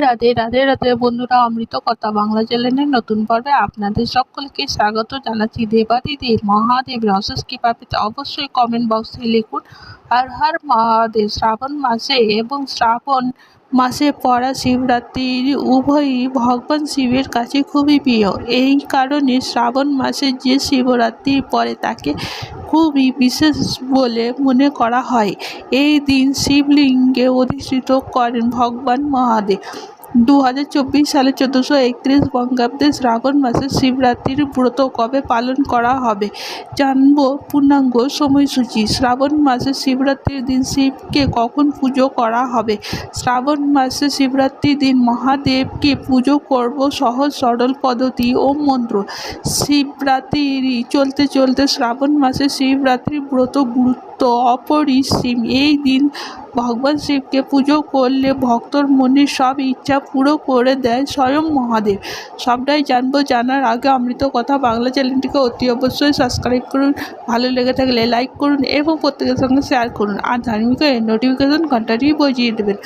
রাধে রাধে রাধে বন্ধুরা অমৃত কথা বাংলা চ্যানেলের নতুন পর্বে আপনাদের সকলকে স্বাগত জানাচ্ছি। দেবাদিদেব মহাদেবের অশেষ কৃপা পেতে অবশ্যই কমেন্ট বক্সে লিখুন। আর হর মহাদেব, শ্রাবণ মাসে এবং শ্রাবণ মাসে পড়া শিবরাত্রির উভয়ই ভগবান শিবের কাছে খুবই প্রিয়। এই কারণে শ্রাবণ মাসে যে শিবরাত্রি পড়ে তাকে খুবই বিশেষ বলে মনে করা হয়। এই দিন শিবলিঙ্গে অধিষ্ঠিত করেন ভগবান মহাদেব। দু হাজার চব্বিশ সালে চোদ্দোশো একত্রিশ বঙ্গাব্দে শ্রাবণ মাসে শিবরাত্রির ব্রত কবে পালন করা হবে? জানব পূর্ণাঙ্গ সময়সূচি। শ্রাবণ মাসে শিবরাত্রির দিন শিবকে কখন পুজো করা হবে? শ্রাবণ মাসে শিবরাত্রির দিন মহাদেবকে পুজো করব সহজ সরল পদ্ধতি ও মন্ত্র। শিবরাত্রি চলতে চলতে শ্রাবণ মাসে শিবরাত্রি ব্রত গুরুত্ব অপরিসীম। এই দিন ভগবান শিবকে পুজো করলে ভক্তর মনের সব ইচ্ছা পুরো করে দেয় স্বয়ং মহাদেব। সবটাই জানব, জানার আগে অমৃত কথা বাংলা চ্যানেলটিকে অতি অবশ্যই সাবস্ক্রাইব করুন। ভালো লেগে থাকলে লাইক করুন এবং প্রত্যেকের সঙ্গে শেয়ার করুন। আর ধার্মিক নোটিফিকেশন ঘন্টাটি বজিয়ে দেবেন।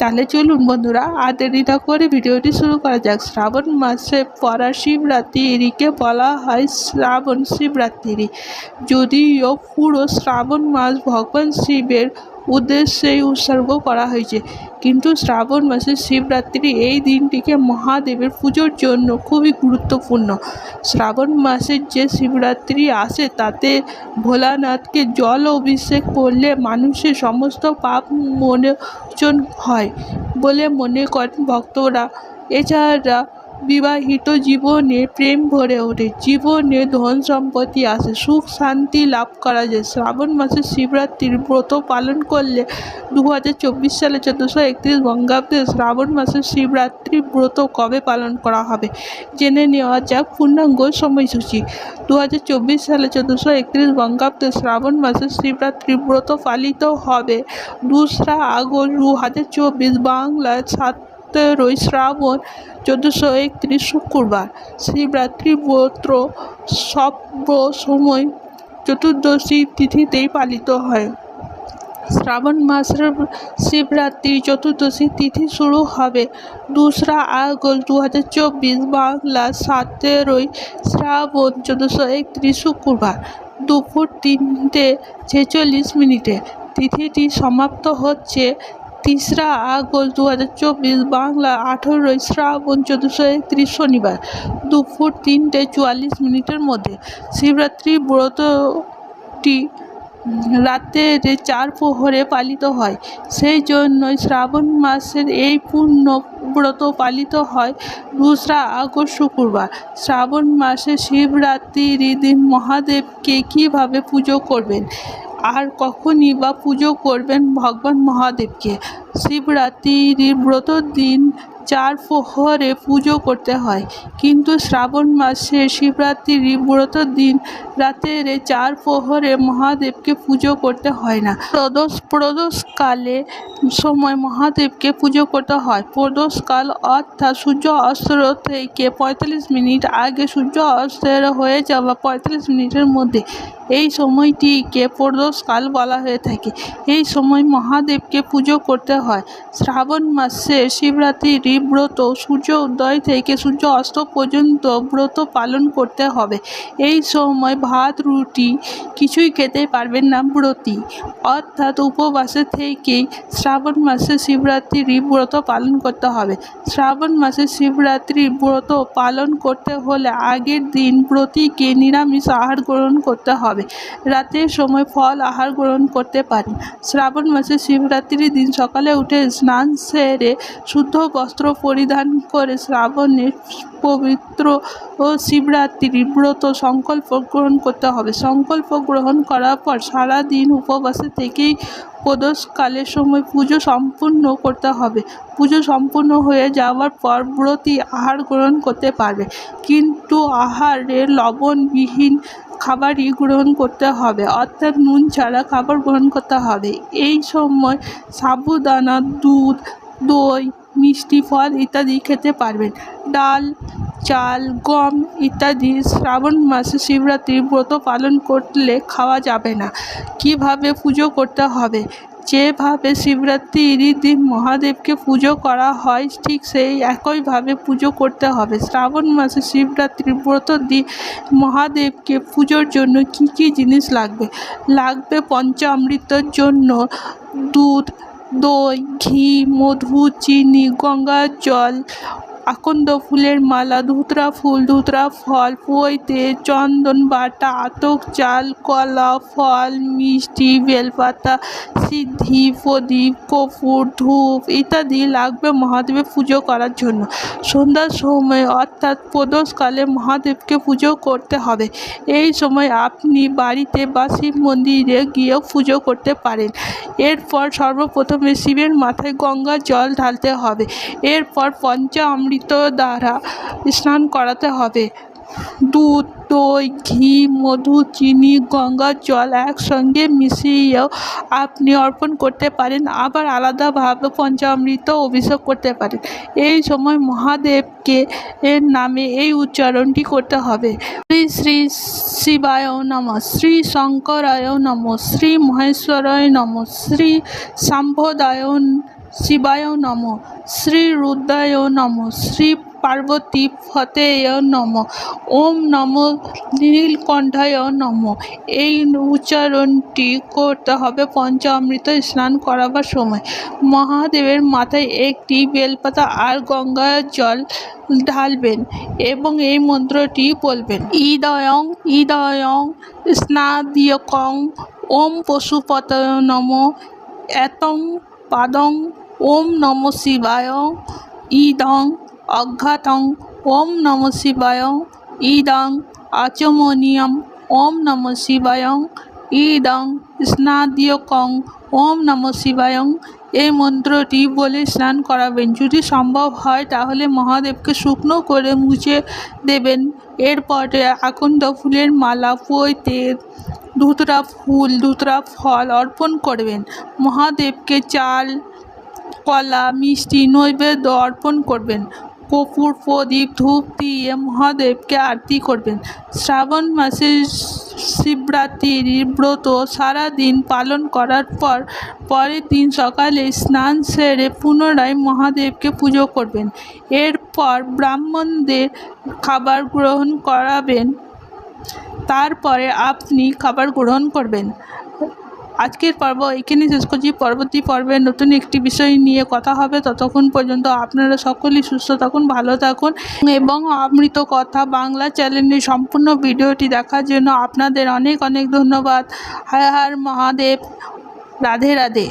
তাহলে চলুন বন্ধুরা, আর দেরি না করে ভিডিওটি শুরু করা যাক। শ্রাবণ মাসে পড়া শিবরাত্রিকে বলা হয় শ্রাবণ শিবরাত্রি। যদিও পুরো শ্রাবণ মাস ভগবান শিবের উদ্দেশ্যেই উৎসর্গ করা হয়েছে। কিন্তু শ্রাবণ মাসের শিবরাত্রি এই দিনটিকে মহাদেবের পুজোর জন্য খুবই গুরুত্বপূর্ণ। শ্রাবণ মাসের যে শিবরাত্রি আসে, তাতে ভোলানাথকে জল অভিষেক করলে মানুষের সমস্ত পাপ মোচন হয় বলে মনে করেন ভক্তরা। এছাড়া বিবাহিত জীবনে প্রেম ভরে ওঠে। জীবনে ধন সম্পত্তি আসে সুখ শান্তি লাভ করা যায়। শ্রাবণ মাসে শিবরাত্রির ব্রত পালন করলে দু হাজার চব্বিশ সালে চোদ্দোশো একত্রিশ বঙ্গাব্দে শ্রাবণ মাসে শিবরাত্রি ব্রত কবে পালন করা হবে? জেনে নেওয়া যাক পূর্ণাঙ্গ সময়সূচি। দু হাজার চব্বিশ সালে চোদ্দোশো একত্রিশ বঙ্গাব্দে শ্রাবণ মাসে শিবরাত্রি ব্রত পালিত হবে। দোসরা আগস্ট দু হাজার চব্বিশ বাংলায় সাত সতেরোই শ্রাবণ, চোদ্দোশো একত্রিশ শুক্রবার, শিবরাত্রি ব্রত সব সময়, চতুর্দশী তিথিতেই পালিত হয়। শ্রাবণ মাসের শিবরাত্রি চতুর্দশী তিথি শুরু হবে দোসরা আগস্ট দু হাজার চব্বিশ বাংলা সতেরোই শ্রাবণ চোদ্দোশো একত্রিশ শুক্রবার, দুপুর তিনটে ছেচল্লিশ মিনিটে। তিথিটি সমাপ্ত হচ্ছে তেসরা আগস্ট দু হাজার চব্বিশ বাংলা আঠেরোই শ্রাবণ চোদ্দোশো একত্রিশ শনিবার দুপুর তিনটে চুয়াল্লিশ মিনিটের মধ্যে। শিবরাত্রি ব্রতটি রাতের চার প্রহরে পালিত হয়, সেই জন্যই শ্রাবণ মাসের এই পূর্ণ ব্রত পালিত হয় দুসরা আগস্ট শুক্রবার। শ্রাবণ মাসে শিবরাত্রির দিন মহাদেবকে কীভাবে পুজো করবেন? আর কখনই বা পুজো করবেন ভগবান মহাদেবকে। শিবরাত্রির ব্রত দিন চার প্রহরে পুজো করতে হয়। কিন্তু শ্রাবণ মাসে শিবরাত্রির ব্রত দিন, রাতের চার প্রহরে মহাদেবকে পুজো করতে হয় না। প্রদোষ, প্রদোষকালে সময় মহাদেবকে পুজো করতে হয়। প্রদোষকাল অর্থাৎ সূর্য অস্ত থেকে পঁয়তাল্লিশ মিনিট আগে সূর্য অস্তের হয়ে যাওয়া পঁয়তাল্লিশ মিনিটের মধ্যে এই সময়টিকে প্রদোষকাল বলা হয়ে থাকে। এই সময় মহাদেবকে পুজো করতে হয়। শ্রাবণ মাসে শিবরাত্রির ব্রত, সূর্য উদয় থেকে সূর্য অস্ত পর্যন্ত ব্রত পালন করতে হবে। এই সময় ভাত, রুটি কিছুই খেতে পারবেন না ব্রতী। অর্থাৎ উপবাসে থেকেই শ্রাবণ মাসে শিবরাত্রির ব্রত পালন করতে হবে। শ্রাবণ মাসে শিবরাত্রির ব্রত পালন করতে হলে আগের দিন ব্রতীকে নিরামিষ আহার গ্রহণ করতে হবে। রাতের সময় ফল আহার গ্রহণ করতে পারেন। শ্রাবণ মাসে শিবরাত্রির দিন সকালে উঠে স্নান সেরে শুদ্ধ বস্ত্র পরিধান করে শ্রাবণের পবিত্র ও শিবরাত্রির ব্রত সংকল্প গ্রহণ করতে হবে। সংকল্প গ্রহণ করার পর সারাদিন উপবাসে থেকেই প্রদোষকালের সময় পুজো সম্পূর্ণ করতে হবে। পুজো সম্পূর্ণ হয়ে যাওয়ার পর ব্রতী আহার গ্রহণ করতে পারবে। কিন্তু আহারে লবণবিহীন খাবারই গ্রহণ করতে হবে। অর্থাৎ নুন ছাড়া খাবার গ্রহণ করতে হবে। এই সময় সাবুদানা, দুধ, দই মিষ্টি ফল ইত্যাদি খেতে পারবেন। ডাল, চাল, গম ইত্যাদি শ্রাবণ মাসে শিবরাত্রির ব্রত পালন করলে খাওয়া যাবে না। কীভাবে পুজো করতে হবে? যেভাবে শিবরাত্রির দিন মহাদেবকে পুজো করা হয়, ঠিক সেই একইভাবে পুজো করতে হবে। শ্রাবণ মাসে শিবরাত্রির ব্রত দিন মহাদেবকে পুজোর জন্য কী কী জিনিস লাগবে? লাগবে পঞ্চামৃতর জন্য দুধ দই ঘি মধু চিনি গঙ্গার জল আকন্দ ফুলের মালা, ধুতরা ফুল, ধুতরা ফল পৈতে চন্দন বাটা, আতক চাল, কলা ফল, মিষ্টি, বেলপাতা, সিদ্ধি, প্রদীপ, কপুর, ধূপ ইত্যাদি লাগবে মহাদেবের পুজো করার জন্য। সন্ধ্যার সময় অর্থাৎ প্রদোষকালে মহাদেবকে পুজো করতে হবে। এই সময় আপনি বাড়িতে বা শিব মন্দিরে গিয়েও পুজো করতে পারেন। এরপর সর্বপ্রথমে শিবের মাথায় গঙ্গার জল ঢালতে হবে। এরপর পঞ্চামৃত দ্বারা স্নান করাতে হবে। দুধ, দই, ঘি, মধু, চিনি গঙ্গার জল একসঙ্গে মিশিয়েও আপনি অর্পণ করতে পারেন। আবার আলাদাভাবে পঞ্চামৃত অভিষেক করতে পারেন। এই সময় মহাদেবকে এর নামে এই উচ্চারণটি করতে হবে। শ্রী শ্রী শিবায় নম, শ্রী শঙ্করায় নম, শ্রী মহেশ্বরায় নম, শ্রী সাম্ভদায় শিবায় নম। শ্রী রুদ্রায় নম। শ্রী পার্বতী ফতেয় নম। ওম নম। নীলকণ্ঠায় নম। এই উচ্চারণটি করতে হবে পঞ্চামৃত স্নান করাবার সময়। মহাদেবের মাথায় একটি বেলপাতা আর গঙ্গার জল ঢালবেন এবং এই মন্ত্রটি বলবেন, ইদয়ং ইদয়ং স্নাদিয়কং, ওম পশুপতয় নম। এতং পাদং ওম নম শিবায়, ইদং অঘাতং ওম নম শিবায়, ইদং আচমনিয়ম। ওম নম শিবায়, ইদং স্নাদিয়কং। ওম নম শিবায়, এই মন্ত্রটি বলে স্নান করাবেন। যদি সম্ভব হয়, তাহলে মহাদেবকে শুকনো করে মুছে দেবেন। এরপরে আকন্দ ফুলের মালা পইতে ধুতরা ফুল ধুতরা ফল অর্পণ করবেন। মহাদেবকে চাল কলা, মিষ্টি, নৈবেদ্য অর্পণ করবেন। কপুর, প্রদীপ, ধূপ দিয়ে মহাদেবকে আরতি করবেন। শ্রাবণ মাসের শিবরাত্রির ব্রত সারা দিন পালন করার পর পরের দিন সকালে স্নান সেরে পুনরায় মহাদেবকে পুজো করবেন। এরপর ব্রাহ্মণদের খাবার গ্রহণ করাবেন। তারপরে আপনি খাবার গ্রহণ করবেন। আজকের পর্ব এখানে শেষ করছি। পরবর্তী পর্বে নতুন একটি বিষয় নিয়ে কথা হবে। ততক্ষণ পর্যন্ত আপনারা সকলেই সুস্থ থাকুন, ভালো থাকুন এবং অমৃত কথা বাংলা চ্যানেলের সম্পূর্ণ ভিডিওটি দেখার জন্য আপনাদের অনেক অনেক ধন্যবাদ। হায় হার মহাদেব। রাধে রাধে।